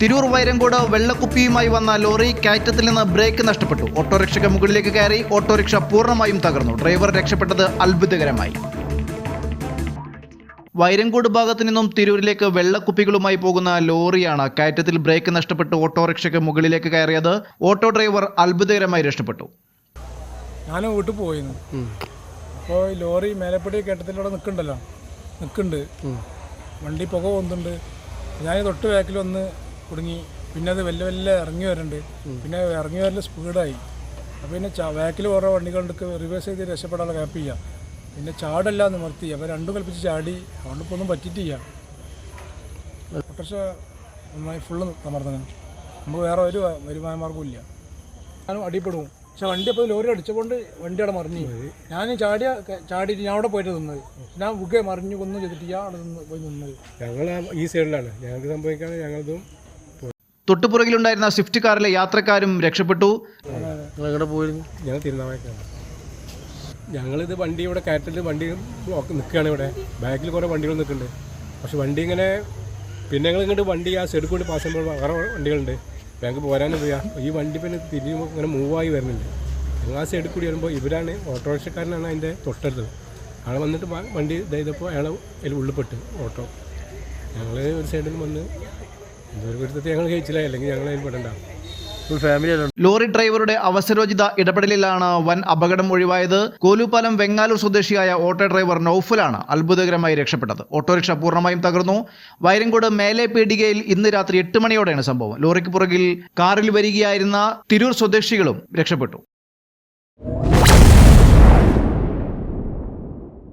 തിരൂർ വൈരങ്കോട് വെള്ളക്കുപ്പിയുമായി വന്ന ലോറി കയറ്റത്തിൽ നിന്ന് ബ്രേക്ക് നഷ്ടപ്പെട്ടു. ഓട്ടോറിക്ഷയ്ക്ക് മുകളിലേക്ക് കയറി ഓട്ടോറിക്ഷ പൂർണമായും തകർന്നു. ഡ്രൈവർ രക്ഷപ്പെട്ടത് അത്ഭുതകരമായി. വൈരങ്കോട് ഭാഗത്തു നിന്നും തിരൂരിലേക്ക് വെള്ളക്കുപ്പികളുമായി പോകുന്ന ലോറിയാണ് കയറ്റത്തിൽ ബ്രേക്ക് നഷ്ടപ്പെട്ട് ഓട്ടോറിക്ഷയ്ക്ക് മുകളിലേക്ക് കയറിയത്. ഓട്ടോ ഡ്രൈവർ അത്ഭുതകരമായി രക്ഷപ്പെട്ടു. ഞാൻ വീട്ടിൽ പോയി അപ്പോൾ ലോറി മേലപ്പടി കയറ്റത്തിലൂടെ നിൽക്കണ്ടല്ലോ നിൽക്കുന്നുണ്ട്. വണ്ടി പുക പോകുന്നുണ്ട് ഞാൻ തൊട്ട് ബാക്കിൽ ഒന്ന് കുടുങ്ങി. പിന്നെ അത് വല്ല വല്ല ഇറങ്ങി വരുന്നുണ്ട് പിന്നെ ഇറങ്ങി വരൽ സ്പീഡായി. അപ്പോൾ പിന്നെ ബാക്കിൽ കുറേ വണ്ടികളുണ്ട് റിവേഴ്സ് ചെയ്ത് രക്ഷപ്പെടാനുള്ള ഗ്യാപ്പ് ചെയ്യാം പിന്നെ ചാടല്ല നിർത്തി അപ്പോൾ രണ്ടും കൽപ്പിച്ച് ചാടി. അതുകൊണ്ട് ഇപ്പോൾ ഒന്നും പറ്റിയിട്ടില്ല. ഓട്ടോറിക്ഷ നന്നായി ഫുള്ള് തമർന്നു. നമുക്ക് വേറെ ഒരു വരുമാന മാർഗവും ഇല്ല. ഞാനും അടിപ്പെടും പക്ഷെ വണ്ടി അപ്പോൾ ലോറി അടിച്ചുകൊണ്ട് വണ്ടി അവിടെ മറിഞ്ഞു. ഞാൻ ചാടിയ ചാടിയിട്ട് ഞാൻ അവിടെ പോയിട്ട് നിന്നത്. ഞാൻ ബുക്കെ മറിഞ്ഞു കൊന്നു ചെയ്തിട്ട് ഞാൻ അവിടെ നിന്ന് പോയി നിന്നത്. ഞങ്ങൾ ഈ സൈഡിലാണ് ഞങ്ങൾക്ക് സംഭവിക്കുകയാണെങ്കിൽ ഞങ്ങളതും തൊട്ടുപുറകിലുണ്ടായിരുന്ന സ്വിഫ്റ്റ് കാറിലെ യാത്രക്കാരും രക്ഷപ്പെട്ടു. ഞങ്ങളിത് വണ്ടി ഇവിടെ കയറ്റിൽ വണ്ടി നിൽക്കുകയാണ് ഇവിടെ. ബാക്കിൽ കുറേ വണ്ടികൾ നിൽക്കുന്നുണ്ട്. പക്ഷെ വണ്ടി ഇങ്ങനെ പിന്നെ ഞങ്ങൾ ഇങ്ങോട്ട് വണ്ടി ആ സൈഡിൽ കൂടി പാസ് ചെയ്യുമ്പോൾ വേറെ വണ്ടികളുണ്ട്. ഞങ്ങൾക്ക് പോരാനും പോയാ ഈ വണ്ടി പിന്നെ തിരിയുമ്പോൾ ഇങ്ങനെ മൂവായി വരുന്നുണ്ട്. ഞങ്ങൾ ആ സൈഡിൽ കൂടി വരുമ്പോൾ ഇവരാണ് ഓട്ടോറിക്ഷക്കാരനാണ് അതിന്റെ തൊട്ടടുത്ത് അയാൾ വന്നിട്ട് വണ്ടി ഇതായപ്പോൾ അയാൾ അതിൽ ഉള്ളിൽപ്പെട്ട് ഓട്ടോ. ഞങ്ങൾ ഒരു സൈഡിൽ വന്ന് ഒരു കുരുത്തത്തെ ഞങ്ങൾ കഴിച്ചില്ല അല്ലെങ്കിൽ ഞങ്ങൾ അതിൽ പെടണ്ടാവും ലോറി ഡ്രൈവറുടെ അവസരോചിത ഇടപെടലിലാണ് വൻ അപകടം ഒഴിവായത്. കോലുപാലം വെങ്ങാലൂർ സ്വദേശിയായ ഓട്ടോ ഡ്രൈവർ നൌഫലാണ് അത്ഭുതകരമായി രക്ഷപ്പെട്ടത്. ഓട്ടോറിക്ഷ പൂർണമായും തകർന്നു. വൈരങ്കോട് മേലെ പീടികയിൽ ഇന്ന് രാത്രി എട്ട് മണിയോടെയാണ് സംഭവം. ലോറിക്ക് പുറകിൽ കാറിൽ വരികയായിരുന്ന തിരൂർ സ്വദേശികളും രക്ഷപ്പെട്ടു.